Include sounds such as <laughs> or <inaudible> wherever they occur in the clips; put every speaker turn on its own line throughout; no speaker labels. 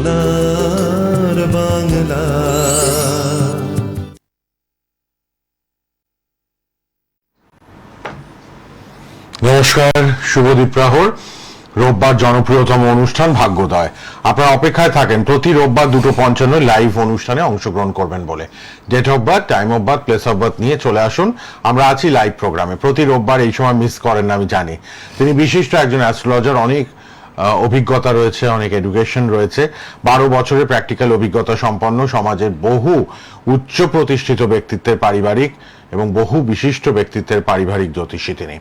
সোনার বাংলা
নমস্কার, শুভদীপ প্রহর রোববার জনপ্রিয়তম অনুষ্ঠান ভাগ্যোদয়। আপনারা অপেক্ষায় থাকেন, প্রতি রোববার দুটো পঞ্চান্ন লাইভ অনুষ্ঠানে অংশগ্রহণ করবেন বলে। Date of birth time of birth place of birth নিয়ে চলে আসুন। আমরা আছি লাইভ প্রোগ্রামে প্রতি রোববার এই সময় মিস করেন না, আমি জানি। তিনি বিশিষ্ট একজন অ্যাস্ট্রোলজার অনেক অভিজ্ঞতা রয়েছে, অনেক এডুকেশন রয়েছে। বারো বছরের প্র্যাকটিক্যাল অভিজ্ঞতা সম্পন্ন সমাজের বহু উচ্চ প্রতিষ্ঠিত ব্যক্তিত্বের পারিবারিক এবং বহু বিশিষ্ট ব্যক্তিত্বের পারিবারিক জ্যোতিষী তিনি।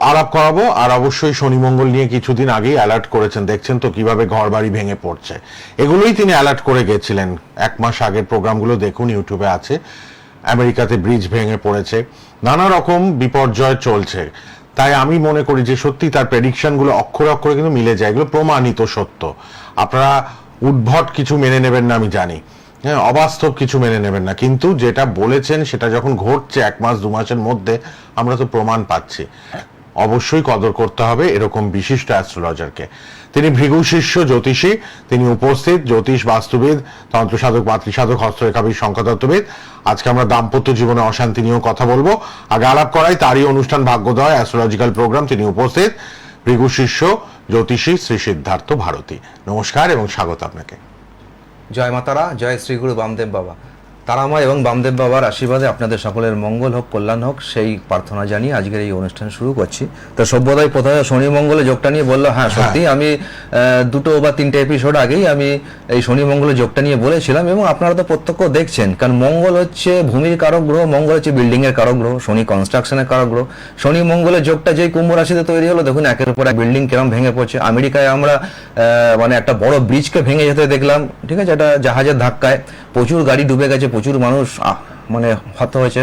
আলাপ করাবো, আর অবশ্যই শনি মঙ্গল নিয়ে কিছুদিন আগেই অ্যালার্ট করেছেন। দেখছেন তো কীভাবে ঘর বাড়ি ভেঙে পড়ছে। এগুলোই তিনি অ্যালার্ট করে গেছিলেন। এক মাস আগের প্রোগ্রামগুলো দেখুন, ইউটিউবে আছে। আমেরিকাতে ব্রিজ ভেঙে পড়েছে। নানা রকম বিপর্যয় চলছে। তাই আমি মনে করি যে সত্যি তার প্রেডিকশনগুলো অক্ষরে অক্ষরে কিন্তু মিলে যায়। এগুলো প্রমাণিত সত্য। আপনারা উদ্ভট কিছু মেনে নেবেন না, আমি জানি। হ্যাঁ অবাস্তব কিছু মেনে নেবেন না। কিন্তু যেটা বলেছেন, সেটা যখন ঘটছে এক মাস, দু মাসের মধ্যে, আমরা তো প্রমাণ পাচ্ছি। অবশ্যই কদর করতে হবে এরকম বিশিষ্ট অ্যাস্ট্রোলজারকে তিনি ভৃগু শিষ্য, জ্যোতিষী, তিনি উপস্থিত, জ্যোতিষ, বাস্তুবিদ তন্ত্র সাধক মাতৃসাধক হস্তরেখাবিদ সংখ্যাতত্ত্ববিদ আজকে আমরা দাম্পত্য জীবনে অশান্তি নিয়েও কথা বলব। আগে আলাপ করাই তারই অনুষ্ঠান ভাগ্যোদয় অ্যাস্ট্রোলজিক্যাল প্রোগ্রাম তিনি উপস্থিত। ভৃগু শিষ্য, জ্যোতিষী শ্রী সিদ্ধার্থ ভারতী। নমস্কার এবং স্বাগত আপনাকে।
জয় মাতারা, জয় শ্রী গুরু বামদেব বাবা। তারাময় এবং বামদেব বাবার আশীর্বাদে আপনাদের সকলের মঙ্গল হোক কল্যাণ হোক সেই প্রার্থনা জানিয়ে আজকের এই অনুষ্ঠান শুরু করছি। তো সভ্যতাই প্রথমে শনি মঙ্গলে যোগটা নিয়ে বলল হ্যাঁ সত্যি আমি দুটো বা তিনটে এপিসোড আগেই আমি এই শনি মঙ্গলে যোগটা নিয়ে বলেছিলাম এবং আপনারা তো প্রত্যক্ষ দেখছেন কারণ মঙ্গল হচ্ছে ভূমির কারক গ্রহ মঙ্গল হচ্ছে বিল্ডিং এর কারক গ্রহ শনি কনস্ট্রাকশনের কারক গ্রহ। শনি মঙ্গলের যোগটা যেই কুম্ভ রাশিতে তৈরি হলো দেখুন একের পর এক বিল্ডিং কিরম ভেঙে পড়ছে। আমেরিকায় আমরা মানে একটা বড় ব্রিজকে ভেঙে যেতে দেখলাম ঠিক আছে? এটা জাহাজের ধাক্কায়। প্রচুর গাড়ি ডুবে গেছে, প্রচুর মানুষ মানে হত হয়েছে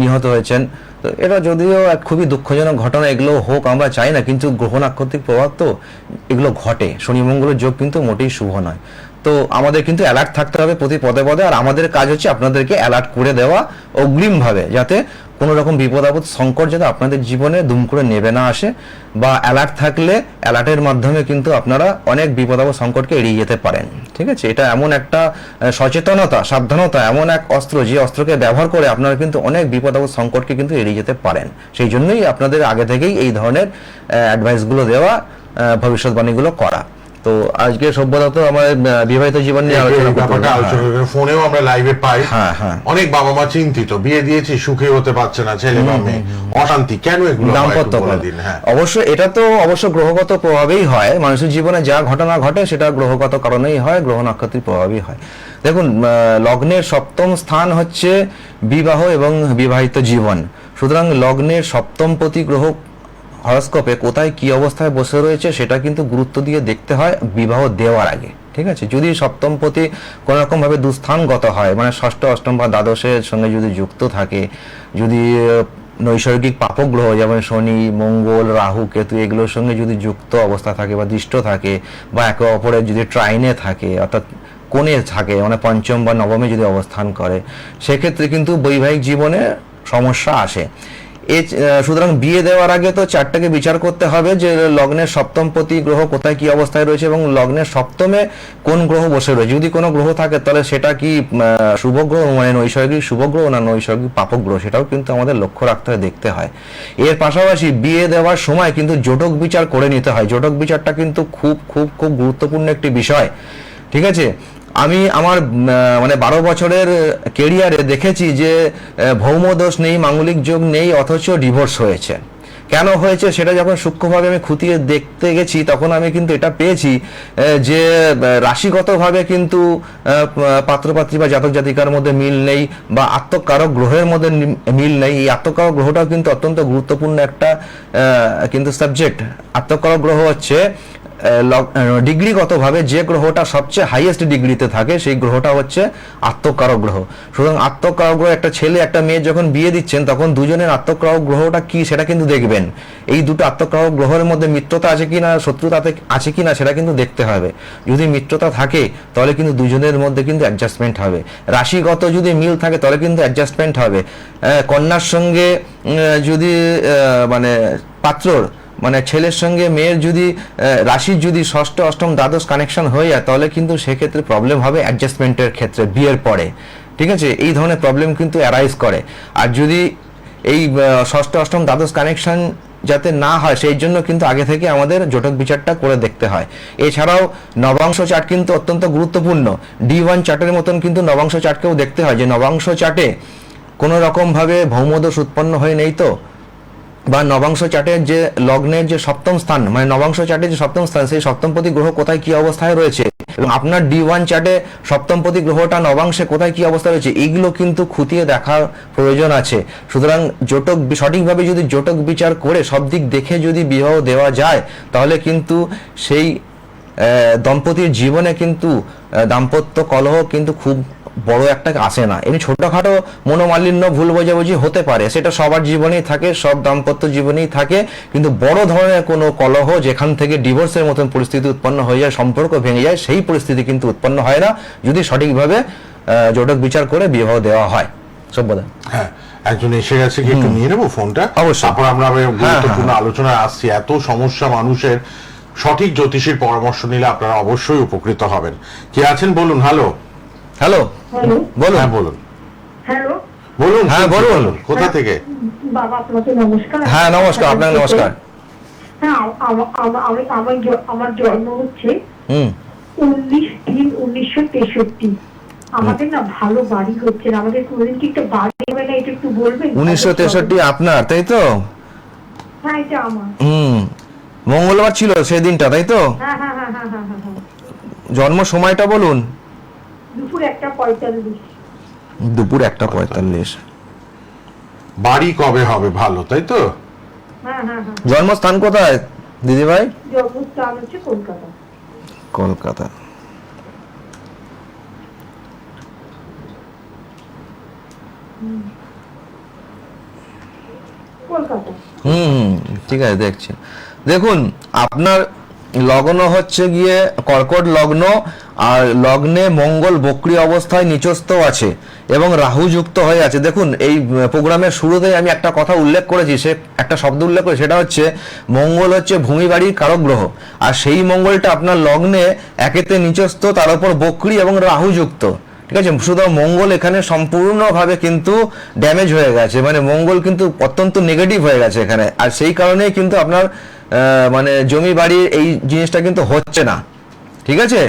নিহত হয়েছেন। তো এটা যদিও এক খুবই দুঃখজনক ঘটনা, এগুলো হোক, আমরা চাই না, কিন্তু গ্রহ নাক্ষত্রিক প্রভাব তো এগুলো ঘটে। শনি মঙ্গলের যোগ কিন্তু মোটেই শুভ নয়। তো আমাদের কিন্তু অ্যালার্ট থাকতে হবে প্রতি পদে পদে, আর আমাদের কাজ হচ্ছে আপনাদেরকে অ্যালার্ট করে দেওয়া অগ্রিমভাবে, যাতে কোনো রকম বিপদ আপদ, সংকট যাতে আপনাদের জীবনে দুম করে নেবে না আসে, বা অ্যালার্ট থাকলে অ্যালার্টের মাধ্যমে কিন্তু আপনারা অনেক বিপদ আপদ, সংকটকে এড়িয়ে যেতে পারেন। ঠিক আছে? এটা এমন একটা সচেতনতা, সাবধানতা, এমন এক অস্ত্র, যে অস্ত্রকে ব্যবহার করে আপনারা কিন্তু অনেক বিপদ আপদ, সংকটকে কিন্তু এড়িয়ে যেতে পারেন। সেই জন্যই আপনাদের আগে থেকেই এই ধরনের অ্যাডভাইসগুলো দেওয়া ভবিষ্যৎবাণীগুলো করা। তো আজকে সভ্যতা তো আমার বিবাহিত জীবন নিয়ে আলোচনা
আলোচনা ফোনেও আমরা লাইভে পাই।
হ্যাঁ, হ্যাঁ।
অনেক বাবা মা চিন্তিত। বিয়ে দিয়েছি সুখে হতে পারছে না ছেলে বা মেয়ে। অশান্তি। কেন এগুলো
দাম্পত্য
হ্যাঁ।
অবশ্য এটা তো অবশ্য গ্রহগত প্রভাবেই হয়। মানুষের জীবনে যা ঘটনা ঘটে সেটা গ্রহগত কারণেই হয় গ্রহ নক্ষত্রের প্রভাবেই হয়। দেখুন লগ্নের সপ্তম স্থান হচ্ছে বিবাহ এবং বিবাহিত জীবন। সুতরাং লগ্নের সপ্তম প্রতি গ্রহ হরস্কোপে কোথায় কি অবস্থায় বসে রয়েছে সেটা কিন্তু গুরুত্ব দিয়ে দেখতে হয় বিবাহ দেওয়ার আগে, ঠিক আছে? যদি সপ্তম প্রতি কোনো রকম ভাবে দুস্থানগত হয় মানে ষষ্ঠ, অষ্টম বা দ্বাদশের সঙ্গে যদি যুক্ত থাকে, যদি নৈসর্গিক পাপগ্রহ যেমন শনি, মঙ্গল, রাহু, কেতু এগুলোর সঙ্গে যদি যুক্ত অবস্থা থাকে বা দৃষ্ট থাকে বা একে অপরের যদি ট্রাইনে থাকে, অর্থাৎ কোণে থাকে মানে পঞ্চম বা নবমে যদি অবস্থান করে, সেক্ষেত্রে কিন্তু বৈবাহিক জীবনে সমস্যা আসে। এ সুতরাং বিয়ে দেওয়ার আগে তো চারটাকে বিচার করতে হবে যে লগ্নের সপ্তম প্রতি গ্রহ কোথায়, কি অবস্থায় রয়েছে এবং লগ্নের সপ্তমে কোন গ্রহ বসে রয়েছে। যদি কোনো গ্রহ থাকে, তাহলে সেটা কি শুভ গ্রহ মানে নৈসর্গিক শুভ গ্রহ না নৈসর্গিক পাপক গ্রহ? সেটাও কিন্তু আমাদের লক্ষ্য রাখতে হয়, দেখতে হয়। এর পাশাপাশি বিয়ে দেওয়ার সময় কিন্তু জোটক বিচার করে নিতে হয়। জোটক বিচারটা কিন্তু খুব খুব খুব গুরুত্বপূর্ণ একটি বিষয়। ঠিক আছে? আমি আমার মানে বারো বছরের কেরিয়ারে দেখেছি যে ভৌমদোষ নেই, মাঙ্গলিক যোগ নেই, অথচ ডিভোর্স হয়েছে। কেন হয়েছে সেটা যখন সূক্ষ্মভাবে আমি খুঁটিয়ে দেখতে গেছি, তখন আমি কিন্তু এটা পেয়েছি যে রাশিগতভাবে কিন্তু পাত্রপাত্রী বা জাতক জাতিকার মধ্যে মিল নেই, বা আত্মকারক গ্রহের মধ্যে মিল নেই। এই আত্মকারক গ্রহটাও কিন্তু অত্যন্ত গুরুত্বপূর্ণ একটা কিন্তু সাবজেক্ট আত্মকারক গ্রহ হচ্ছে ডিগ্রিগতভাবে যে গ্রহটা সবচেয়ে হাইয়েস্ট ডিগ্রিতে থাকে, সেই গ্রহটা হচ্ছে আত্মকারক গ্রহ। সুতরাং আত্মকারক গ্রহ, একটা ছেলে, একটা মেয়ে যখন বিয়ে দিচ্ছেন, তখন দুজনের আত্মকারক গ্রহটা কি সেটা কিন্তু দেখবেন। এই দুটো আত্মকারক গ্রহের মধ্যে মিত্রতা আছে কিনা, শত্রুতা আছে- আছে কিনা সেটা কিন্তু দেখতে হবে। যদি মিত্রতা থাকে, তাহলে কিন্তু দুজনের মধ্যে কিন্তু অ্যাডজাস্টমেন্ট হবে। রাশিগত যদি মিল থাকে, তাহলে কিন্তু অ্যাডজাস্টমেন্ট হবে। কন্যার সঙ্গে যদি মানে পাত্রর মানে ছেলের সঙ্গে মেয়ের যদি রাশির যদি ষষ্ঠ, অষ্টম, দ্বাদশ কানেকশন হয়ে যায়, তাহলে কিন্তু সেক্ষেত্রে প্রবলেম হবে অ্যাডজাস্টমেন্টের ক্ষেত্রে, বিয়ের পরে। ঠিক আছে? এই ধরনের প্রবলেম কিন্তু অ্যারাইজ করে। আর যদি এই ষষ্ঠ, অষ্টম, দ্বাদশ কানেকশন যাতে না হয়, সেই জন্য কিন্তু আগে থেকে আমাদের জটক বিচারটা করে দেখতে হয়। এছাড়াও নবাংশ চার্ট কিন্তু অত্যন্ত গুরুত্বপূর্ণ। ডি ওয়ান চার্টের মতন কিন্তু নবাংশ চার্টকেও দেখতে হয় যে, নবাংশ চার্টে কোনো রকমভাবে ভৌমদোষ উৎপন্ন হয়ে নেই তো? বা নবাংশ চার্টের যে লগ্নের যে সপ্তম স্থান মানে নবাংশ চার্টের যে সপ্তম স্থান, সেই সপ্তমপতি গ্রহ কোথায় কি অবস্থায় রয়েছে? এবং আপনার ডি ওয়ান চার্টে সপ্তমপতি গ্রহটা নবাংশে কোথায় কি অবস্থা রয়েছে এইগুলো কিন্তু খুঁটিয়ে দেখার প্রয়োজন আছে। সুতরাং জটক সঠিকভাবে যদি জটক বিচার করে, সব দিক দেখে যদি বিবাহ দেওয়া যায়, তাহলে কিন্তু সেই দম্পতির জীবনে কিন্তু দাম্পত্য কলহ কিন্তু খুব বড় একটা আসে না। এমনি ছোটখাটো মনোমালিন্য ভুল বোঝাবুঝি হতে পারে সেটা সবার জীবনেই থাকে সব দাম্পত্য জীবনেই থাকে কিন্তু বড় ধরনের কোনো কলহ যেখান থেকে ডিভোর্সের মতন পরিস্থিতি উৎপন্ন হয়ে যায় সম্পর্ক ভেঙে যায় সেই পরিস্থিতি কিন্তু উৎপন্ন হয় না যদি সঠিকভাবে জটক বিচার করে বিবাহ দেওয়া হয়। সভ্যতা
হ্যাঁ একজন এসে গেছে কি একটু নিয়ে নেব ফোনটা?
অবশ্যই।
তারপর আমরা গুরুত্বপূর্ণ
হ্যাঁ।
আলোচনায় আসছি। এত সমস্যা মানুষের সঠিক জ্যোতিষীর পরামর্শ নিলে আপনারা অবশ্যই উপকৃত হবেন। কে আছেন বলুন? হ্যালো
হ্যালো বলুন।
হ্যাঁ বলুন।
হ্যালো
বলুন
হ্যাঁ, বলুন।
কোথা থেকে?
বাবা আপনাকে নমস্কার।
হ্যাঁ নমস্কার আপনাকে নমস্কার।
হ্যাঁ আম- আম- আমি আমার আমার জন্ম হচ্ছে
হুম।
উনিশ তিন উনিশশো তেষট্টি। আমাদের না ভালো বাড়ি হচ্ছে না। আমাদের কোনদিন কি একটা বাড়ি হবে না এটা একটু বলবেন?
উনিশশো তেষট্টি আপনার তাই তো?
হ্যাঁ এটা আমার।
হুম। মঙ্গলবার ছিল সেই দিনটা তাই তো?
হ্যাঁ হ্যাঁ হ্যাঁ হ্যাঁ হ্যাঁ হ্যাঁ হ্যাঁ।
জন্ম সময়টা বলুন।
দুপুর একটা পঁয়তাল্লিশ।
দুপুর একটা পঁয়তাল্লিশ।
বাড়ি কবে হবে ভালো তাই তো?
হ্যাঁ হ্যাঁ হ্যাঁ।
জন্মস্থান কোথায় দিদিভাই?
জন্মস্থান হচ্ছে কলকাতা।
কলকাতা।
কলকাতা।
হুম হুম, ঠিক আছে দেখছি। দেখুন আপনার লগ্ন হচ্ছে গিয়ে কর্কট লগ্ন, আর লগ্নে মঙ্গল বক্রি অবস্থায় নিচস্থ আছে এবং রাহু যুক্ত হয়ে আছে। দেখুন, এই প্রোগ্রামের শুরুতেই আমি একটা কথা উল্লেখ করেছি, সে একটা শব্দ উল্লেখ করেছি, সেটা হচ্ছে মঙ্গল হচ্ছে ভূমি বাড়ির কারক গ্রহ। আর সেই মঙ্গলটা আপনার লগ্নে একেতে নিচস্থ, তার উপর বক্রি এবং রাহু যুক্ত। ঠিক আছে? সুতরাং মঙ্গল এখানে সম্পূর্ণভাবে কিন্তু ড্যামেজ হয়ে গেছে। মানে মঙ্গল কিন্তু অত্যন্ত নেগেটিভ হয়ে গেছে এখানে। আর সেই কারণেই কিন্তু আপনার মানে জমি বাড়ির এই জিনিসটা কিন্তু হচ্ছে না। ঠিক আছে?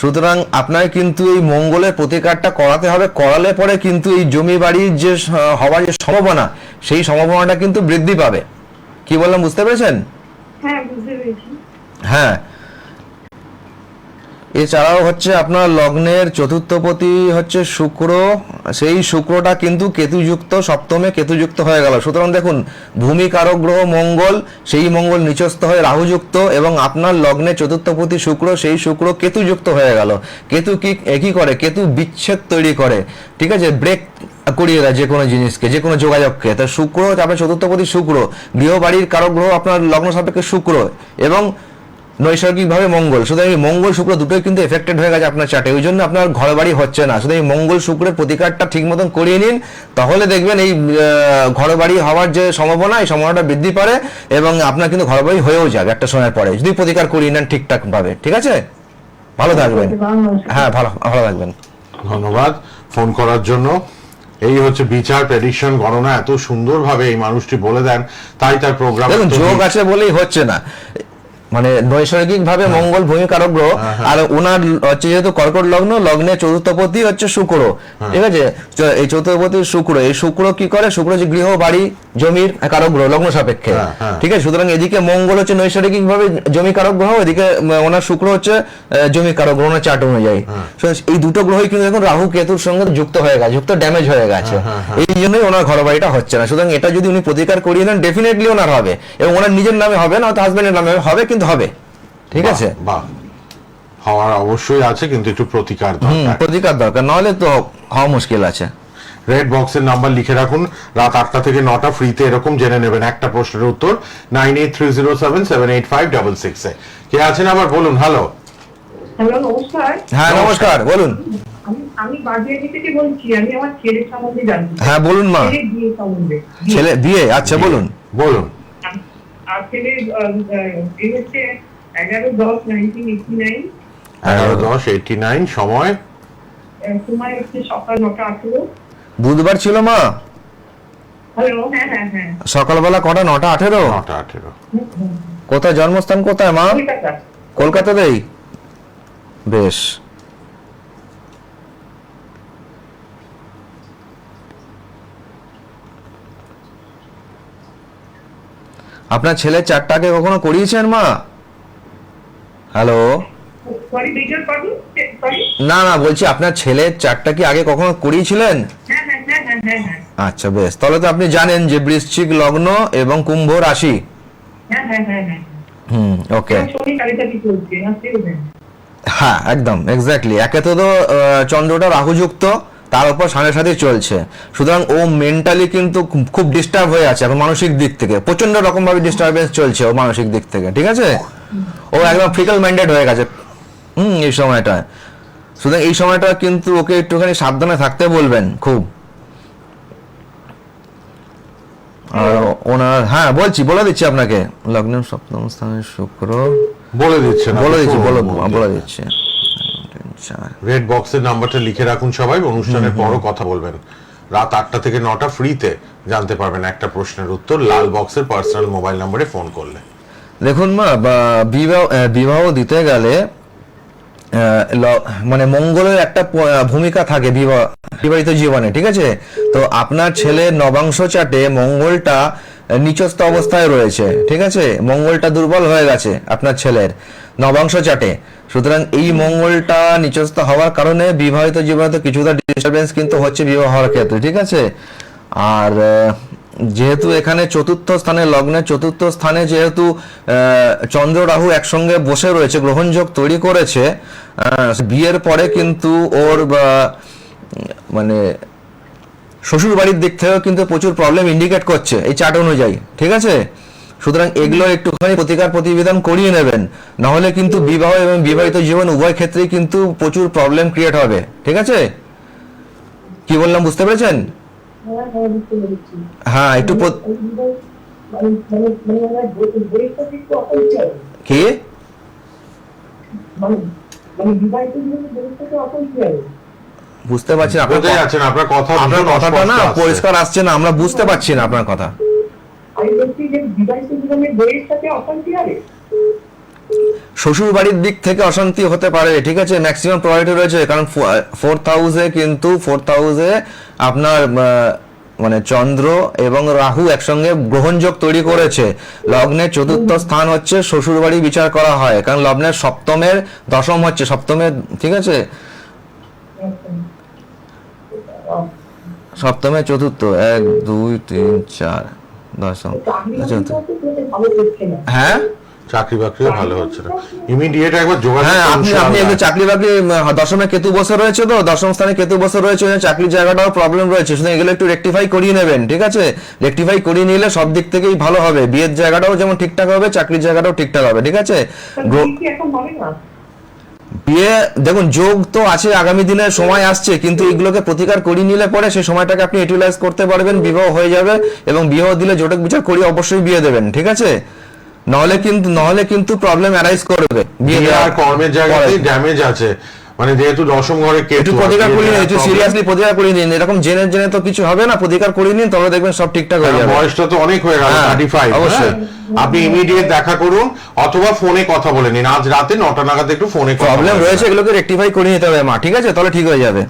সুতরাং আপনার কিন্তু এই মঙ্গলের প্রতিকারটা করাতে হবে। করালে পরে কিন্তু এই জমি বাড়ির যে হওয়ার যে সম্ভাবনা সেই সম্ভাবনাটা কিন্তু বৃদ্ধি পাবে। কি বললাম বুঝতে পেরেছেন?
হ্যাঁ
হ্যাঁ এছাড়াও হচ্ছে আপনার লগ্নের চতুর্থপতি হচ্ছে শুক্র। সেই শুক্রটা কিন্তু কেতুযুক্ত, সপ্তমে কেতুযুক্ত হয়ে গেল। সুতরাং দেখুন, ভূমি গ্রহ, মঙ্গল, সেই মঙ্গল নিচস্থ হয়ে রাহুযুক্ত এবং আপনার লগ্নে চতুর্থপতি শুক্র, সেই শুক্র কেতুযুক্ত হয়ে গেল। কেতু কি একই করে? কেতু বিচ্ছেদ তৈরি করে। ঠিক আছে? ব্রেক করিয়ে দেয় যে কোনো জিনিসকে যে কোনো যোগাযোগকে। তা শুক্র, তারপরে চতুর্থপতি শুক্র, গৃহবাড়ির কারক, গ্রহ, আপনার লগ্ন সাপেক্ষে শুক্র এবং নৈসর্গিকভাবে মঙ্গল। সুতরাং এই মঙ্গল শুক্র দুটোই কিন্তু এফেক্টেড হয়ে গেছে আপনার চার্টে ওই জন্য আপনার ঘর বাড়ি হচ্ছে না। শুধু এই মঙ্গল শুক্রের প্রতিকারটা ঠিক মতন করিয়ে নিন তাহলে দেখবেন এই ঘর বাড়ি হওয়ার যে সম্ভাবনা এই সম্ভাবনাটা বৃদ্ধি পারে এবং আপনার কিন্তু ঘর বাড়ি হয়েও যাবে একটা সময়ের পরে। যদি প্রতিকার করিয়ে নেন ঠিকঠাক ভাবে ঠিক আছে? ভালো থাকবেন। হ্যাঁ ভালো ভালো থাকবেন।
ধন্যবাদ ফোন করার জন্য। এই হচ্ছে বিচার প্রেডিকশন গণনা। এত সুন্দরভাবে এই মানুষটি বলে দেন তাই তার প্রোগ্রাম
যোগ আছে বলেই হচ্ছে না। মানে নৈসর্গিক ভাবে
হ্যাঁ।
মঙ্গল ভূমি কারক গ্রহ আর ওনার হচ্ছে যেহেতু কর্কট লগ্ন লগ্নে চতুর্থপতি হচ্ছে শুক্র।
হ্যাঁ।
ঠিক আছে? এই চতুর্থপতি শুক্র এই শুক্র কি করে? শুক্র যে গৃহ বাড়ি জমির কারক গ্রহ লগ্ন সাপেক্ষে।
হ্যাঁ, হ্যাঁ।
ঠিক আছে? সুতরাং এদিকে মঙ্গল হচ্ছে নৈসর্গিক ভাবে জমি কারক গ্রহ এদিকে ওনার শুক্র হচ্ছে জমি কারক গ্রহ ওনার চার্ট অনুযায়ী।
হ্যাঁ।
এই দুটো গ্রহই কিন্তু দেখুন রাহু কেতুর সঙ্গে যুক্ত হয়ে গেছে যুক্ত ড্যামেজ হয়ে গেছে।
হ্যাঁ,
এই জন্যই ওনার ঘর বাড়িটা হচ্ছে না। সুতরাং এটা যদি উনি প্রতিকার করিয়ে নেন ডেফিনেটলি ওনার হবে। এবং ওনার নিজের নামে হবে না হয়তো হাজবেন্ডের নামে হবে কিন্তু হবে ঠিক আছে?
হওয়ার অবশ্যই আছে কিন্তু একটু প্রতিকার দরকার।
প্রতিকার দরকার নাহলে তো হওয়া মুশকিল আছে।
রেড বক্সের নাম্বার লিখে রাখুন রাত আটটা থেকে নটা ফ্রিতে এরকম জেনে নেবেন। একটা প্রশ্নের উত্তর nine eight three zero seven seven eight five double six এ। কে আছেন আবার বলুন হ্যালো
হ্যালো নমস্কার।
হ্যাঁ নমস্কার বলুন।
আমি আমি বাগিয়াটি থেকে বলছি? আমি আমার ছেলের সম্বন্ধে জানছি
হ্যাঁ বলুন মা। ছেলে বিয়ে আচ্ছা বলুন।
বলুন।
আর ছেলে হচ্ছে এগারো দশ নাইনটিন এইটি নাইন
এগারো দশ এইটি নাইন সময়
সময় হচ্ছে সকাল নটা আঠেরো।
বুধবার ছিল মা?
হ্যালো হ্যাঁ হ্যাঁ হ্যাঁ।
সকালবেলা কটা? নটা আঠেরো?
নটা আঠেরো।
কোথায়? জন্মস্থান কোথায় মা?
কলকাতা।
কলকাতাতেই? বেশ। আপনার ছেলে চারটাকে কখনো করিয়েছেন মা? হ্যালো না না বলছি আপনার ছেলের চারটা কি আগে কখনো করিয়েছিলেন?
হ্যাঁ হ্যাঁ হ্যাঁ
আচ্ছা বেশ। তাহলে তো আপনি জানেন যে বৃশ্চিক লগ্ন এবং কুম্ভ রাশি। হুম ওকে। হ্যাঁ একদম এক্স্যাক্টলি একে তো চন্দ্রটা রাহুযুক্ত। তার উপর সাড়ে সাথে চলছে। সুতরাং ও মেন্টালি কিন্তু খুব- ডিস্টার্ব হয়ে আছে এখন মানসিক দিক থেকে। প্রচণ্ড রকম ভাবে ডিস্টারবেন্স চলছে ও মানসিক দিক থেকে ঠিক আছে? ও একদম ফিকাল মাইন্ডেড হয়ে গেছে। হুম এই সময়টা। সুতরাং এই সময়টা কিন্তু ওকে একটুখানি সাবধানে থাকতে বলবেন খুব। আর ওনার হ্যাঁ বলছি বলে দিচ্ছি আপনাকে। লগ্ন সপ্তম স্থানে শুক্র।
বলে দিচ্ছে
বলে দিচ্ছি বলে বলে দিচ্ছি।
রেড বক্সের নাম্বারটা লিখে রাখুন সবাই অনুষ্ঠানের পরও কথা বলবেন। রাত আটটা থেকে নটা ফ্রিতে জানতে পারবেন একটা প্রশ্নের উত্তর লাল বক্সের পার্সোনাল মোবাইল নম্বরে ফোন করলে।
দেখুন মা বিবাহ বিবাহ দিতে গেলে মানে মঙ্গলের একটা ভূমিকা থাকে বিবাহ বিবাহিত জীবনে ঠিক আছে? তো আপনার ছেলের নবাংশ চাটে মঙ্গলটা নিচস্থ অবস্থায় রয়েছে, ঠিক আছে? মঙ্গলটা দুর্বল হয়ে গেছে আপনার ছেলের। নবাংশ চাটে। সুতরাং এই মঙ্গলটা নিচস্থ হওয়ার কারণে বিবাহিত জীবনে তো কিছুটা ডিস্টারবেন্স কিন্তু হচ্ছে বিবাহ হওয়ার ক্ষেত্রে, ঠিক আছে? আর যেহেতু এখানে চতুর্থ স্থানে লগ্নের চতুর্থ স্থানে যেহেতু চন্দ্র রাহু একসঙ্গে বসে রয়েছে, গ্রহণযোগ তৈরি করেছে বিয়ের পরে কিন্তু ওর মানে শ্বশুর বাড়ির দিক থেকেও কিন্তু প্রচুর প্রবলেম ইন্ডিকেট করছে এই চার্ট অনুযায়ী ঠিক আছে? সুতরাং এগুলো একটুখানি প্রতিকার প্রতিবেদন করিয়ে নেবেন নাহলে কিন্তু বিবাহ এবং বিবাহিত জীবন উভয় ক্ষেত্রেই কিন্তু প্রচুর প্রবলেম ক্রিয়েট হবে ঠিক আছে? কি বললাম বুঝতে পেরেছেন?
হ্যাঁ হ্যাঁ
হ্যাঁ একটু
মানে মানে মানে
কি বুঝতে পারছি না আপনার
কোথায় আছেন আপনার কথা
আপনার কথাটা না পরিষ্কার আসছে না আমরা বুঝতে পারছি না আপনার কথা। শ্বশুর বাড়ির দিক থেকে অশান্তি হতে পারে ঠিক আছে? ম্যাক্সিমাম প্রবাবিলিটি রয়েছে কারণ ফোর্থ হাউসে কিন্তু ফোর্থ হাউসে আপনার মানে চন্দ্র এবং রাহু একসঙ্গে গ্রহণযোগ তৈরি করেছে। লগ্নের চতুর্থ স্থান হচ্ছে শ্বশুর বাড়ি বিচার করা হয় কারণ লগ্নের সপ্তমের দশম হচ্ছে সপ্তমের ঠিক আছে? সপ্তমের চতুর্থ এক দুই তিন চার দশম
বাকরি
হ্যাঁ?
চাকরি বাকরিও ভালো হচ্ছে না। ইমিডিয়েট একবার যোগাযোগ
হ্যাঁ আপনি আপনি। একটু চাকরি বাকরি দশমে কেতু বসে রয়েছে তো? দশম স্থানে কেতু বসে রয়েছে ওই চাকরির জায়গাটাও প্রবলেম রয়েছে। শুধু এগুলো একটু রেকটিফাই করিয়ে নেবেন ঠিক আছে? রেকটিফাই করিয়ে নিলে সব দিক থেকেই ভালো হবে। বিয়ের জায়গাটাও যেমন ঠিকঠাক হবে চাকরির জায়গাটাও ঠিকঠাক হবে ঠিক আছে?
এখন হবে না?
বিয়ে দেখুন যোগ তো আছে আগামী দিনে সময় আসছে কিন্তু এগুলোকে প্রতিকার করিয়ে নিলে পরে সেই সময়টাকে আপনি ইউটিলাইজ করতে পারবেন বিবাহ হয়ে যাবে এবং বিবাহ দিলে জোটক বিচার করিয়ে অবশ্যই বিয়ে দেবেন ঠিক আছে? নহলে কিন্তু নহলে কিন্তু প্রবলেম অ্যারাইজ করবে
বিয়ে আর কর্মের জায়গাতেই ড্যামেজ আছে। মানে যেহেতু দশম ঘরে
একটু প্রতিকার করে নিন একটু সিরিয়াসলি প্রতিকার করে নিন। এরকম জেনে জেনে তো কিছু হবে না প্রতিকার করে নিন তবে দেখবেন সব ঠিকঠাক হয়ে যাবে।
বয়সটা তো অনেক হয়ে গেল
হ্যাঁ,
থার্টি ফাইভ
অবশ্যই।
আপনি ইমিডিয়েট দেখা করুন অথবা ফোনে কথা বলে নিন। আজ রাতে নটা নাগাদ একটু ফোনে কথা
প্রবলেম
বলে
রয়েছে এগুলোকে রেকটিফাই করে নিতে হবে মা ঠিক আছে? তাহলে ঠিক হয়ে যাবে।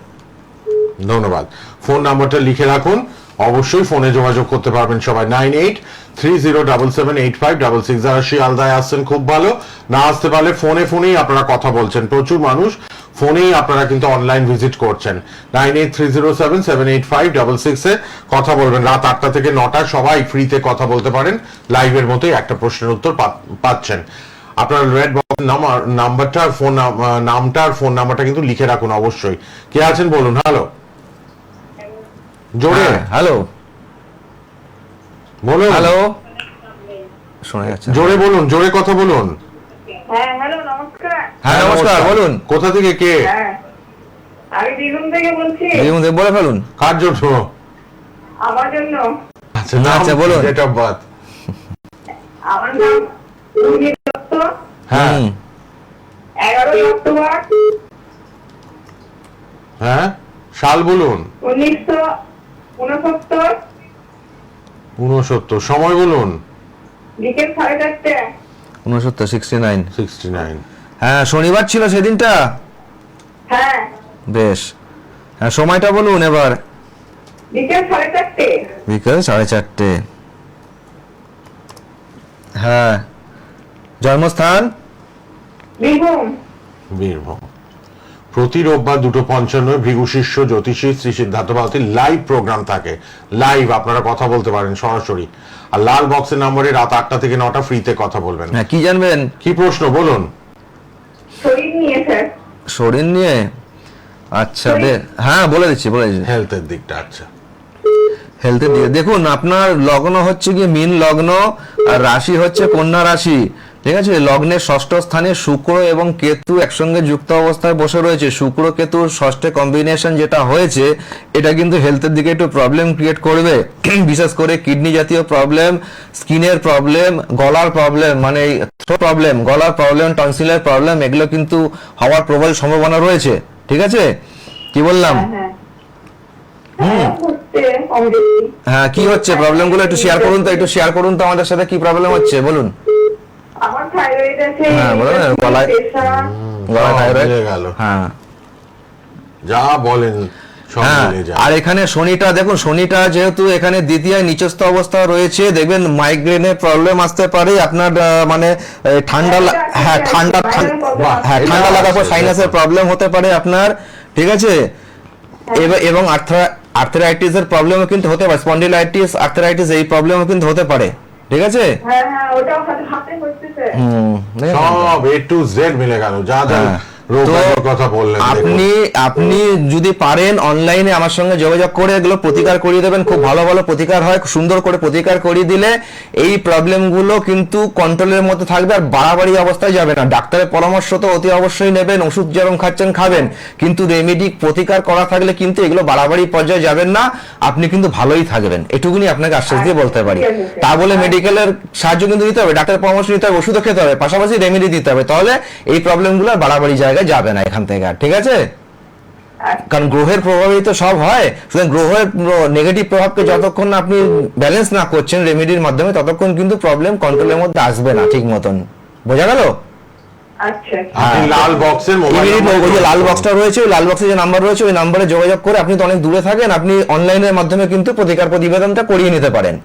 ধন্যবাদ। ফোন নাম্বারটা লিখে রাখুন। অবশ্যই ফোনে যোগাযোগ করতে পারবেন সবাই। Nine eight three zero double seven eight five double six যারা শিয়ালদায় আসছেন, খুব ভালো। না আসতে পারলে ফোনে ফোনেই আপনারা কথা বলছেন। প্রচুর মানুষ ফোনেই আপনারা কিন্তু অনলাইন ভিজিট করছেন। Nine eight three zero seven seven eight five double সিক্সে কথা বলবেন। রাত আটটা থেকে নটা সবাই ফ্রিতে কথা বলতে পারেন। লাইভের মতোই একটা প্রশ্নের উত্তর পাচ্ছেন। আপনার রেড নাম্বার নাম্বারটা ফোন নামটা আর ফোন নাম্বারটা কিন্তু লিখে রাখুন অবশ্যই। কে আছেন বলুন? হ্যালো জোরে
হ্যাঁ হ্যালো।
বলুন।
হ্যালো। শোনা যাচ্ছে
জোরে বলুন জোরে কথা বলুন।
হ্যাঁ হ্যালো নমস্কার।
হ্যাঁ নমস্কার বলুন
কোথা থেকে কে?
হ্যাঁ আমি দিগুন থেকে বলছি।
দিদিমণি, বলে ফেলুন।
কার জন্য?
আমার জন্য।
আচ্ছা
আচ্ছা, বলুন।
ডেট অফ বার্থ
আমার নাম দত্ত।
হ্যাঁ।
এগারোই অক্টোবর।
হ্যাঁ সাল বলুন।
উনিশশো উনসত্তর
উনসত্তর সময় বলুন।
বিকেল সাড়ে চারটে।
উনসত্তর সিক্সটি নাইন
সিক্সটি নাইন
হ্যাঁ শনিবার ছিল সেদিনটা?
হ্যাঁ।
বেশ। হ্যাঁ সময়টা বলুন এবার।
বিকেল সাড়ে চারটে।
বিকেল সাড়ে চারটে। হ্যাঁ। জন্মস্থান?
বীরভূম।
বীরভূম। প্রতি রোববার দুটো পঞ্চান্ন ভৃগু শিষ্য জ্যোতিষী শ্রী সিদ্ধার্থ ভারতীর লাইভ প্রোগ্রাম থাকে। লাইভ আপনারা কথা বলতে পারেন সরাসরি। আর লাল বক্সের নম্বরে রাত আটটা থেকে নটা ফ্রিতে কথা বলবেন।
হ্যাঁ কি জানবেন?
কি প্রশ্ন বলুন।
শরীর নিয়ে স্যার।
শরীর নিয়ে? আচ্ছা বে- হ্যাঁ বলে দিচ্ছি বলে দিচ্ছি।
হেলথের দিকটা আচ্ছা।
হেলথের দিকে। দেখুন আপনার লগ্ন হচ্ছে কি মিন লগ্ন আর রাশি হচ্ছে কন্যা রাশি। ঠিক আছে লগ্নের ষষ্ঠ স্থানে শুক্র এবং কেতু একসঙ্গে যুক্ত অবস্থায় বসে রয়েছে। শুক্র কেতুর ষষ্ঠে কম্বিনেশন যেটা হয়েছে এটা কিন্তু হেলথের দিকে একটু প্রবলেম ক্রিয়েট করবে। <clears throat> বিশেষ করে কিডনি জাতীয় প্রবলেম স্কিনের প্রবলেম গলার প্রবলেম মানে প্রবলেম গলার প্রবলেম টনসিলের প্রবলেম এগুলো কিন্তু হওয়ার প্রবল সম্ভাবনা রয়েছে। ঠিক আছে? কি বললাম?
হ্যাঁ হ্যাঁ। কম বেশি
হ্যাঁ কি হচ্ছে? প্রবলেমগুলো একটু শেয়ার করুন তো একটু শেয়ার করুন তো আমাদের সাথে কি প্রবলেম হচ্ছে বলুন।
আমার থাইরয়েড আছে
হ্যাঁ, বলো না, গলায়-
প্রেশার।
গলা। হ্যাঁ।
যা বলেন সব
হ্যাঁ আর এখানে শনিটা দেখুন শনিটা যেহেতু এখানে দ্বিতীয় নিচস্থ অবস্থা রয়েছে দেখবেন মাইগ্রেনের প্রবলেম আসতে পারে আপনার মানে ঠান্ডা হ্যাঁ ঠান্ডা হ্যাঁ ঠান্ডা লাগার পর সাইনাসের প্রবলেম হতে পারে আপনার ঠিক আছে? এব- এবং প্রবলেমও কিন্তু হতে পারে স্পন্ডিলাইটিস আর্থারাইটিস এই প্রবলেমও কিন্তু হতে পারে। ঠিক আছে?
হ্যাঁ হ্যাঁ ওটা হাতে হাতে হচ্ছে
হুম
সব এ টু জেড মিলে গেল যা যা কথা বললেন।
আপনি আপনি যদি পারেন অনলাইনে আমার সঙ্গে যোগাযোগ করে এগুলো প্রতিকার করিয়ে দেবেন। খুব ভালো ভালো প্রতিকার হয় সুন্দর করে প্রতিকার করিয়ে দিলে এই প্রবলেমগুলো কিন্তু কন্ট্রোলের মধ্যে থাকবে আর বাড়াবাড়ি অবস্থায় যাবে না। ডাক্তারের পরামর্শ তো অতি অবশ্যই নেবেন ওষুধ যেরকম খাচ্ছেন খাবেন। কিন্তু রেমেডি প্রতিকার করা থাকলে কিন্তু এগুলো বাড়াবাড়ি পর্যায়ে যাবেন না। আপনি কিন্তু ভালোই থাকবেন। এটুকুনি আপনাকে আশ্বাস দিয়ে বলতে পারি। তা বলে মেডিকেলের সাহায্য কিন্তু নিতে হবে ডাক্তারের পরামর্শ নিতে হবে ওষুধও খেতে হবে পাশাপাশি রেমেডি দিতে হবে। তাহলে এই প্রবলেমগুলো বাড়াবাড়ি জায়গায় যাবে না এখান থেকে আর ঠিক আছে? কারণ গ্রহের প্রভাবেই তো সব হয়। সুতরাং গ্রহের নেগেটিভ প্রভাবকে যতক্ষণ আপনি ব্যালেন্স না করছেন রেমেডির মাধ্যমে ততক্ষণ কিন্তু প্রবলেম কন্ট্রোলের মধ্যে আসবে না ঠিক মতন। বোঝা গেল?
আচ্ছা।
লাল বক্সের
ওই যে লাল বক্সটা রয়েছে ওই লাল বক্সে যে নাম্বার রয়েছে ওই নাম্বারে যোগাযোগ করে আপনি তো অনেক দূরে থাকেন আপনি অনলাইনের মাধ্যমে কিন্তু প্রতিকার প্রতিবেদনটা করিয়ে নিতে পারেন।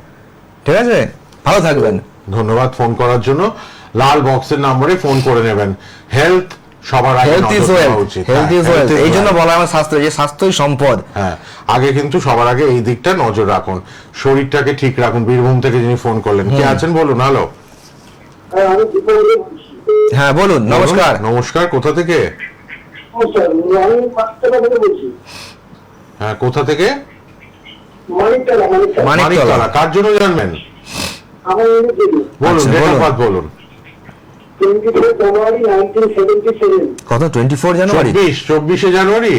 ঠিক আছে? ভালো থাকবেন।
ধন্যবাদ ফোন করার জন্য। লাল বক্সের নম্বরে ফোন করে নেবেন। হেলথ সবার আগে
হেলথ ইজ
নজর
ওয়েলথ
দেওয়া উচিত।
হেলথ
হ্যাঁ,
ইজ ওয়েলথ এই জন্য বলা আমার স্বাস্থ্য যে স্বাস্থ্যই সম্পদ।
হ্যাঁ আগে কিন্তু সবার আগে এই দিকটা নজর রাখুন। শরীরটাকে ঠিক রাখুন। বীরভূম থেকে যিনি ফোন করলেন কে আছেন বলুন? হ্যালো
হ্যাঁ
হ্যাঁ বলুন নমস্কার।
নমস্কার কোথা থেকে?
ও স্যার আমি পাঁচ টাকা থেকে বলছি।
হ্যাঁ কোথা থেকে?
মানিকতলা মানিকতলা।
মানিকতলা।
মানিকতলা। কার জন্য জানবেন? বলুন
আচ্ছা, বলুন।
বলুন
টোয়েন্টি ফোর জানুয়ারি
চব্বিশ জানুয়ারি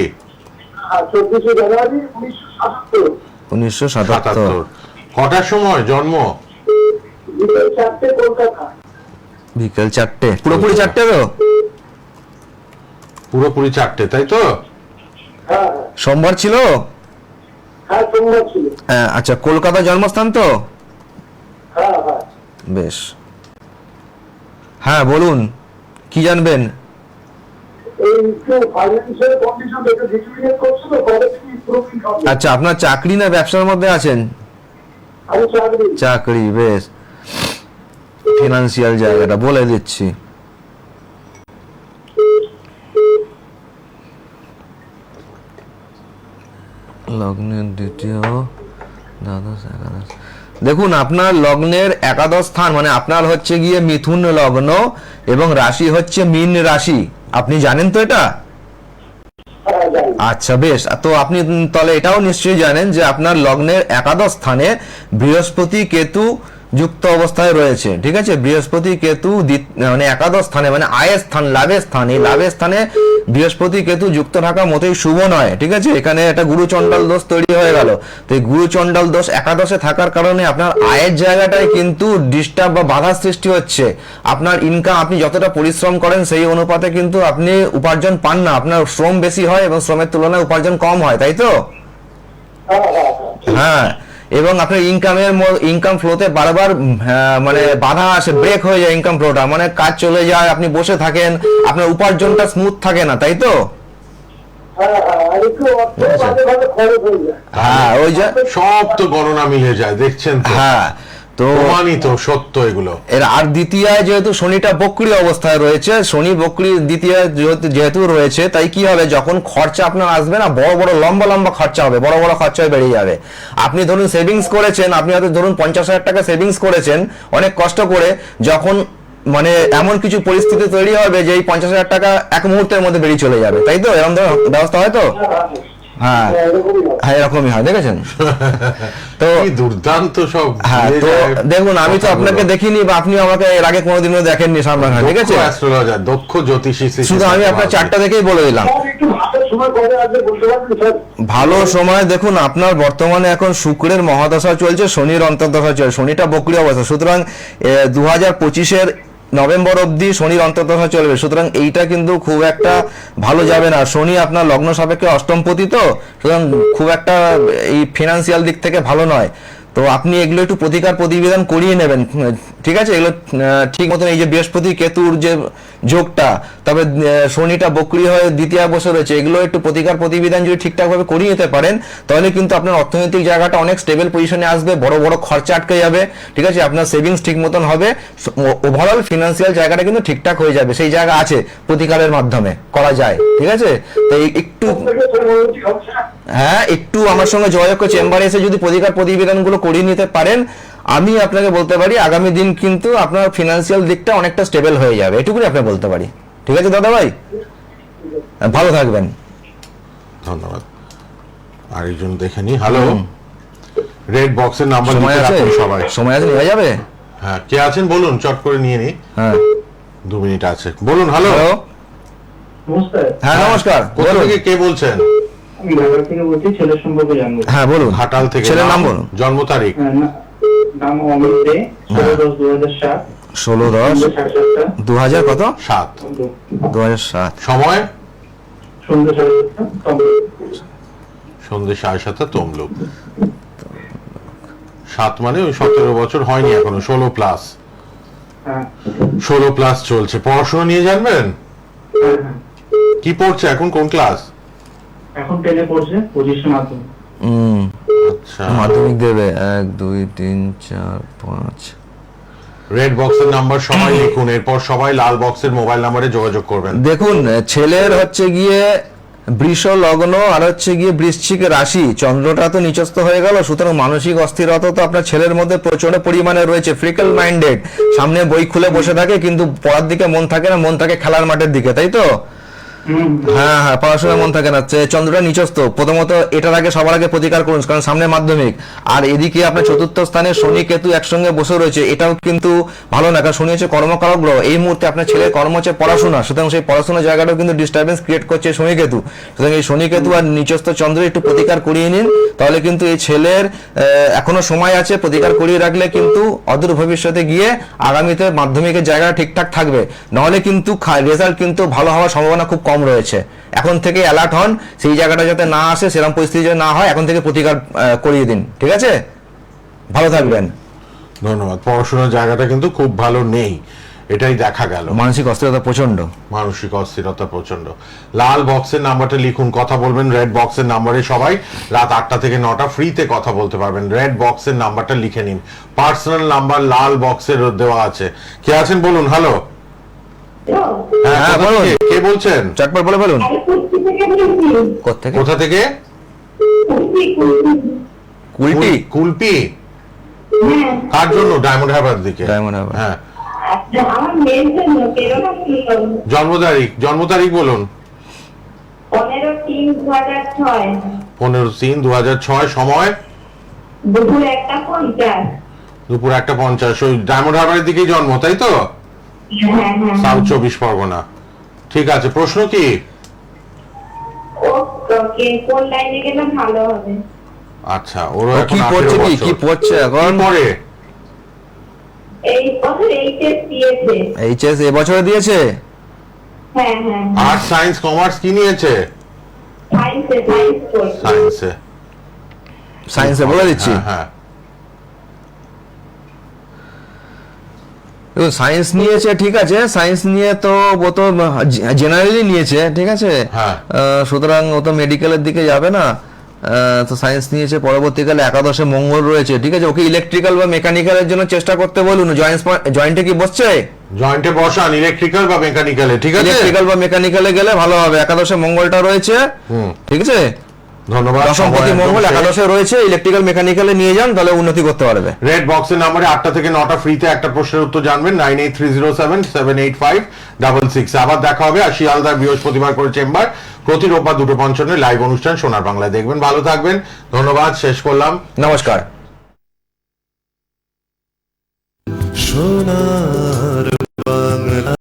চব্বিশে জানুয়ারি উনিশশো সাতাত্তর।
কটার সময়? জন্ম?
বিকেল চারটে
পুরোপুরি চারটে তো?
পুরোপুরি চারটে তাই তো?
হ্যাঁ।
সোমবার ছিল?
হ্যাঁ সোমবার ছিল।
হ্যাঁ, আচ্ছা কলকাতা জন্মস্থান তো?
হ্যাঁ হ্যাঁ।
বেশ। হ্যাঁ বলুন কি জানবেন? আচ্ছা আপনার চাকরি না ব্যবসার মধ্যে আছেন?
চাকরি।
চাকরি বেশ। ফিনান্সিয়াল জায়গাটা বলে দিচ্ছি। লগ্নের দ্বিতীয় দ্বাদশ একাদশ। দেখুন, আপনার লগ্নের একাদশ স্থান মানে আপনার হচ্ছে গিয়ে মিথুন লগ্ন এবং রাশি হচ্ছে মিন রাশি। আপনি জানেন তো এটা? আচ্ছা বেশ। তো আপনি তাহলে এটাও নিশ্চয়ই জানেন যে আপনার লগ্নের একাদশ স্থানে বৃহস্পতি, কেতু যুক্ত অবস্থায় রয়েছে ঠিক আছে? বৃহস্পতি কেতু মানে একাদশ স্থানে মানে আয়ের স্থান লাভের স্থান। এই লাভের স্থানে বৃহস্পতি কেতু যুক্ত থাকা মোটেই শুভ নয় ঠিক আছে? এখানে একটা গুরুচণ্ডাল দোষ তৈরি হয়ে গেল। তো এই গুরুচণ্ডাল দোষ একাদশে থাকার কারণে আপনার আয়ের জায়গাটায় কিন্তু ডিস্টার্ব বা বাধা সৃষ্টি হচ্ছে। আপনার ইনকাম আপনি যতটা পরিশ্রম করেন সেই অনুপাতে কিন্তু আপনি উপার্জন পান না। আপনার শ্রম বেশি হয় এবং শ্রমের তুলনায় উপার্জন কম হয় তাই তো?
হ্যাঁ হ্যাঁ হ্যাঁ।
হ্যাঁ। এবং আপনার ইনকামের ইনকাম ফ্লোতে বারবার হ্যাঁ, মানে বাধা আসে ব্রেক হয়ে যায় ইনকাম ফ্লোটা মানে কাজ চলে যায় আপনি বসে থাকেন আপনার উপার্জনটা স্মুথ থাকে না তাই তো?
হ্যাঁ হ্যাঁ
আচ্ছা।
হয়ে
হ্যাঁ ওই যে
সব তো গণনা মিলে যায় দেখছেন
হ্যাঁ তো
প্রমাণিত সত্য এগুলো।
এর আর দ্বিতীয়ায় যেহেতু শনিটা বক্রি অবস্থায় রয়েছে শনি বক্রি দ্বিতীয় যেহেতু- যেহেতু রয়েছে তাই কি হবে? যখন খরচা আপনার আসবে না বড় বড় লম্বা লম্বা খরচা হবে বড় বড় খরচা বেড়ে যাবে। আপনি ধরুন সেভিংস করেছেন আপনি হয়তো ধরুন পঞ্চাশ হাজার টাকা সেভিংস করেছেন অনেক কষ্ট করে যখন মানে এমন কিছু পরিস্থিতি তৈরি হবে যে এই পঞ্চাশ হাজার টাকা এক মুহূর্তের মধ্যে বেরিয়ে চলে যাবে। তাই তো? এরকম ব্যবস্থা হয় তো?
হ্যাঁ। হ্যাঁ
হ্যাঁ।
হ্যাঁ এরকমই হয়
হ্যাঁ হয় দেখেছেন? <laughs> তো
দুর্দান্ত সব
হ্যাঁ তো দেখুন আমি তো আপনাকে দেখিনি বা আপনি আমাকে এর আগে কোনোদিনও দেখেননি সামনাসামনি ঠিক আছে
দক্ষ জ্যোতিষী
শুধু আমি আপনার চারটা দেখেই বলে দিলাম। ভালো সময় দেখুন আপনার বর্তমানে এখন শুক্রের মহাদশা চলছে শনির অন্তর্দশা চলছে শনিটা বক্রি অবস্থা। সুতরাং দু হাজার পঁচিশের নভেম্বর অবধি শনির অন্তর্দশা চলবে। সুতরাং এইটা কিন্তু খুব একটা ভালো যাবে না। শনি আপনার লগ্ন সাপেক্ষে অষ্টমপতি তো? সুতরাং খুব একটা এই ফিনান্সিয়াল দিক থেকে ভালো নয়। তো আপনি এগুলো একটু প্রতিকার প্রতিবেদন করিয়ে নেবেন। ঠিক আছে? এগুলো ঠিক মতন এই যে বৃহস্পতি কেতুর যে যোগটা আহ, শনিটা বক্রি হয়ে দ্বিতীয় বছর রয়েছে এগুলো একটু প্রতিকার প্রতিবিধান যদি ঠিকঠাকভাবে করিয়ে নিতে পারেন তাহলে কিন্তু আপনার অর্থনৈতিক জায়গাটা অনেক স্টেবল পজিশনে আসবে বড় বড় খরচা আটকে যাবে ঠিক আছে? আপনার সেভিংস ঠিক মতন হবে ওভারঅল ফিনান্সিয়াল জায়গাটা কিন্তু ঠিকঠাক হয়ে যাবে সেই জায়গা আছে প্রতিকারের মাধ্যমে করা যায় ঠিক আছে? তো একটু হ্যাঁ একটু আমার সঙ্গে যোগাযোগ চেম্বারে এসে যদি প্রতিকার প্রতিবেদনগুলো করিয়ে নিতে পারেন আমি আপনাকে বলতে পারি আগামী দিন কিন্তু আপনার ফিনান্সিয়াল দিকটা অনেকটা স্টেবল হয়ে যাবে। এটুকুনি আপনাকে বলতে পারি। ঠিক আছে দাদা ভাই ভালো থাকবেন।
ধন্যবাদ। আরেকজন দেখে নি। হ্যালো রেড বক্সের নাম্বার
সময় আছে?
সবাই।
সময় আছে হয়ে যাবে?
হ্যাঁ কে আছেন বলুন চট করে নিয়ে নি।
হ্যাঁ।
দু মিনিট আছে। বলুন হ্যালো
হ্যালো
নমস্কার।
হ্যাঁ নমস্কার।
কোথা থেকে কে বলছেন?
আমি ঢাকা থেকে বলছি ছেলের সম্পর্কে জানব।
হ্যাঁ বলুন।
হাটাল থেকে
ছেলের নাম বলুন।
জন্ম তারিখ?
হ্যাঁ, নাম অমিত দে ষোলো দশ দু হাজার সাত।
ষোলো দশ
সন্ধ্যে সাড়ে সাতটা।
দু হাজার কত?
সাত।
দু হাজার সাত।
সময়?
সন্ধ্যে সাড়ে সাতটা
সন্ধ্যে সাড়ে সাতটা তমলুক। সাত মানে ওই সতেরো বছর হয়নি এখনও ষোলো প্লাস
হ্যাঁ।
ষোলো প্লাস চলছে। পড়াশোনা নিয়ে জানবেন?
হ্যাঁ, হ্যাঁ।
কি পড়ছে এখন কোন ক্লাস
এখন টেনে পড়ছে পঁচিশে মাধ্যমিক।
হুম।
আচ্ছা
মাধ্যমিক দেবে? এক দুই তিন চার পাঁচ।
রেড বক্সের নাম্বার সবাই লিখুন এরপর সবাই লাল বক্সের মোবাইল নাম্বারে যোগাযোগ করবেন।
দেখুন ছেলের হচ্ছে গিয়ে বৃষ লগ্ন আর হচ্ছে গিয়ে বৃশ্চিক রাশি। চন্দ্রটা তো নিচস্থ হয়ে গেল সুতরাং মানসিক অস্থিরতা তো আপনার ছেলের মধ্যে প্রচণ্ড পরিমাণে রয়েছে ফ্রিকল মাইন্ডেড। সামনে বই খুলে বসে থাকে কিন্তু পড়ার দিকে মন থাকে না মন থাকে খেলার মাঠের দিকে তাই তো? হ্যাঁ হ্যাঁ পড়াশোনায় মন থাকে না। চন্দ্রটা নিচস্থ। প্রথমত এটার আগে সবার আগে প্রতিকার করুন, কারণ সামনে মাধ্যমিক। আর এদিকে আপনার চতুর্থ স্থানে শনি, কেতু একসঙ্গে বসে রয়েছে, এটাও কিন্তু ভালো না, কারণ শনি হচ্ছে কর্মকারক গ্রহ। এই মুহূর্তে আপনার ছেলের কর্ম হচ্ছে পড়াশোনা, সুতরাং সেই পড়াশোনার জায়গাটাও কিন্তু ডিস্টারবেন্স ক্রিয়েট করছে শনি, কেতু। সুতরাং এই শনি, কেতু আর নিচস্থ চন্দ্র একটু প্রতিকার করিয়ে নিন, তাহলে কিন্তু এই ছেলের এখনও সময় আছে, প্রতিকার করিয়ে রাখলে কিন্তু অদূর ভবিষ্যতে গিয়ে আগামীতে মাধ্যমিকের জায়গাটা ঠিকঠাক থাকবে। নাহলে কিন্তু রেজাল্ট কিন্তু ভালো হওয়ার সম্ভাবনা খুব কম রয়েছে। এখন থেকে অ্যালার্ট হন সেই জায়গাটা যাতে না আসে সেরকম পরিস্থিতি যাতে না হয় এখন থেকে প্রতিকার করিয়ে দিন ঠিক আছে? ভালো থাকবেন।
ধন্যবাদ। পড়াশোনার জায়গাটা কিন্তু খুব ভালো নেই। এটাই দেখা গেল।
মানসিক অস্থিরতা প্রচণ্ড
মানসিক অস্থিরতা প্রচণ্ড লাল বক্সের নাম্বারটা লিখুন কথা বলবেন রেড বক্সের নাম্বারে সবাই রাত আটটা থেকে নটা ফ্রিতে কথা বলতে পারবেন। রেড বক্সের নাম্বারটা লিখে নিন। পার্সোনাল নাম্বার লাল বক্সের দেওয়া আছে। কে আছেন বলুন? হ্যালো হ্যাঁ
হ্যাঁ, বলুন।
কে বলছেন?
চটপট বলে বলুন
কোথা থেকে?
কুলটি
কুলপি
হ্যাঁ।
কার জন্য? ডায়মন্ড হারবার দিকে।
Diamond Harbour।
হ্যাঁ।
আচ্ছা
জন্ম তারিখ জন্ম তারিখ বলুন।
পনেরো তিন দু হাজার ছয়।
পনেরো তিন দু হাজার ছয় সময়?
দুপুর একটা পঞ্চাশ।
দুপুর একটা পঞ্চাশ। ওই ডায়মন্ড হারবারের দিকেই জন্ম তাই তো? সাউথ চব্বিশ পরগনা। ঠিক আছে প্রশ্ন কি?
কোন লাইনে গেলে ভালো হবে?
আচ্ছা ওরও
ও
এখন
কি পড়ছে কি? কি পড়ছে এখন?
পড়ে?
এই বছর এইচএস দিয়েছে।
এইচএস এবছরে দিয়েছে?
হ্যাঁ হ্যাঁ
আর্টস সায়েন্স কমার্স কি নিয়েছে?
সায়েন্সে সায়েন্সে
সায়েন্সে
বলে দিচ্ছি।
হ্যাঁ,
দেখুন সায়েন্স নিয়েছে ঠিক আছে। সায়েন্স নিয়ে তো ও তো জেনারেলি নিয়েছে ঠিক আছে?
হ্যাঁ।
সুতরাং ও তো মেডিকেলের দিকে যাবে না। তো সায়েন্স নিয়েছে পরবর্তীকালে একাদশে মঙ্গল রয়েছে ঠিক আছে? ওকে ইলেকট্রিক্যাল বা মেকানিক্যালের জন্য চেষ্টা করতে বলুন। জয়েন্ট জয়েন্টে কি বসছে?
জয়েন্টে বসান ইলেকট্রিক্যাল বা মেকানিক্যালে ঠিক আছে?
ইলেকট্রিক্যাল বা মেকানিক্যালে গেলে ভালো হবে। একাদশে মঙ্গলটা রয়েছে। ঠিক আছে?
ধন্যবাদ
দশমপতি মঙ্গল একাদশে রয়েছে ইলেকট্রিক্যাল মেকানিক্যালে নিয়ে যান তাহলে উন্নতি করতে পারবে।
রেড বক্সের নাম্বারে আটটা থেকে নটা ফ্রিতে একটা প্রশ্নের উত্তর জানবেন nine eight three zero seven seven eight five double six আবার দেখা হবে আর শিয়ালদার বৃহস্পতিবার করে চেম্বার। প্রতি রোববার দুটো পঞ্চান্ন লাইভ অনুষ্ঠান সোনার বাংলায় দেখবেন। ভালো থাকবেন ধন্যবাদ শেষ করলাম।
নমস্কার।
সোনা